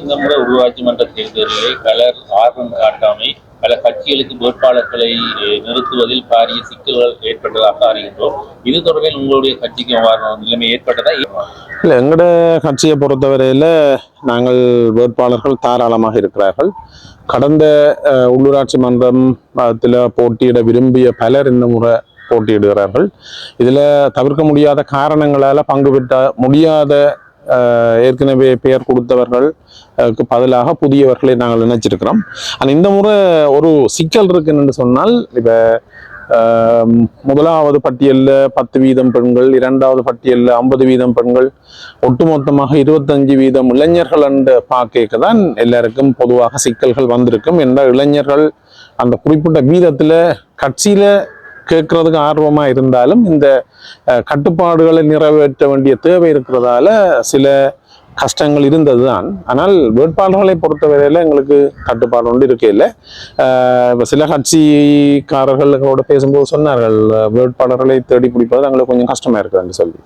இந்த முறை உள்ளாட்சி மன்ற தேர்தலிலே பலர் ஆர்வம் காட்டாமை பல கட்சிகளுக்கு வேட்பாளர்களை நிறுத்துவதில் பாரிய சிக்கல்கள் ஏற்பட்டதாக அறிகின்றோம். இது தொடர்பில் உங்களுடைய கட்சிக்கு நிலைமை ஏற்பட்டதா? இல்லை எங்களோட கட்சியை பொறுத்தவரையில் நாங்கள் வேட்பாளர்கள் தாராளமாக இருக்கிறார்கள். கடந்த உள்ளூராட்சி மன்றத்தில் போட்டியிட விரும்பிய பலர் இந்த முறை போட்டியிடுகிறார்கள். இதில் தவிர்க்க முடியாத காரணங்களால் பங்கு பெற்ற முடியாத ஏற்கனவே பெயர் கொடுத்தவர்கள் பதிலாக புதியவர்களை நாங்கள் நினைச்சிருக்கிறோம். ஆனால் இந்த முறை ஒரு சிக்கல் இருக்குன்னு சொன்னால் இப்போ முதலாவது பட்டியலில் பத்து வீதம் பெண்கள் இரண்டாவது பட்டியலில் ஐம்பது வீதம் பெண்கள் ஒட்டுமொத்தமாக இருபத்தஞ்சு வீதம் இளைஞர்கள் என்ற பார்க்க தான் எல்லாருக்கும் பொதுவாக சிக்கல்கள் வந்திருக்கும். என்ற இளைஞர்கள் அந்த குறிப்பிட்ட வீதத்தில் கட்சியில் கேட்கறதுக்கு ஆர்வமா இருந்தாலும் இந்த கட்டுப்பாடுகளை நிறைவேற்ற வேண்டிய தேவை இருக்கிறதால சில கஷ்டங்கள் இருந்தது தான் ஆனால் வேட்பாளர்களை பொறுத்தவரையில் எங்களுக்கு கட்டுப்பாடு ஒன்று இருக்கையில் இப்போ சில கட்சிக்காரர்களோட பேசும்போது சொன்னார்கள் வேட்பாளர்களை தேடி பிடிப்பது எங்களுக்கு கொஞ்சம் கஷ்டமாக இருக்குதுன்னு சொல்லி.